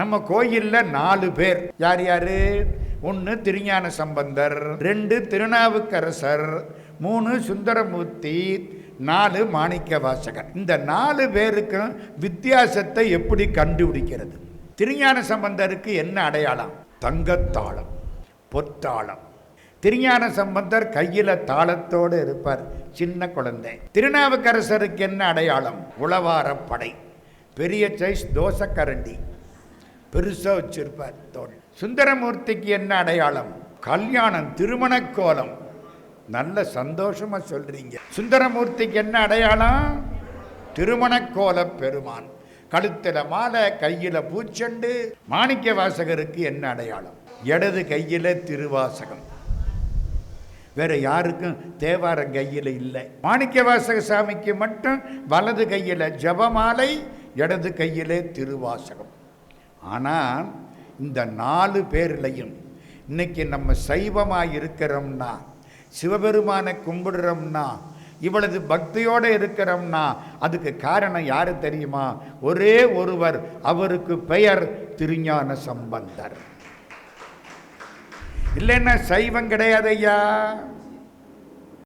நம்ம கோயிலில் நாலு பேர். யார் யார்? ஒன்று திருஞான சம்பந்தர் ரெண்டு திருநாவுக்கரசர் மூணு சுந்தரமூர்த்தி நாலு மாணிக்க வாசகர். இந்த நாலு பேருக்கும் வித்தியாசத்தை எப்படி கண்டுபிடிக்கிறது? திருஞான சம்பந்தருக்கு என்ன அடையாளம்? தங்கத்தாளம் பொத்தாளம் திருஞான சம்பந்தர் கையில் தாளத்தோடு இருப்பார் சின்ன குழந்தை. திருநாவுக்கரசருக்கு என்ன அடையாளம்? உளவாரப்படை படை. பெரிய சைஸ் தோசைக்கரண்டி. பெருசாக வச்சிருப்பார் தோல். சுந்தரமூர்த்திக்கு என்ன அடையாளம்? கல்யாணம் திருமண கோலம் நல்ல சந்தோஷமாக சொல்கிறீங்க சுந்தரமூர்த்திக்கு என்ன அடையாளம்? திருமண கோல பெருமான். கழுத்தில் மாலை கையில் பூச்செண்டு. மாணிக்க வாசகருக்கு என்ன அடையாளம்? இடது கையில் திருவாசகம். வேற யாருக்கும் தேவாரம் கையில் இல்லை. மாணிக்க வாசக சாமிக்கு மட்டும் வலது கையில் ஜபமாலை இடது கையிலே திருவாசகம். ஆனால் இந்த நாலு பேர்லையும் இன்றைக்கி நம்ம சைவமாக இருக்கிறோம்னா சிவபெருமானை கும்பிடுறோம்னா இவ்வளவு பக்தியோடு இருக்கிறோம்னா அதுக்கு காரணம் யார் தெரியுமா? ஒரே ஒருவர் அவருக்கு பெயர் திருஞான சம்பந்தர். இல்லைன்னா சைவம் கிடையாது ஐயா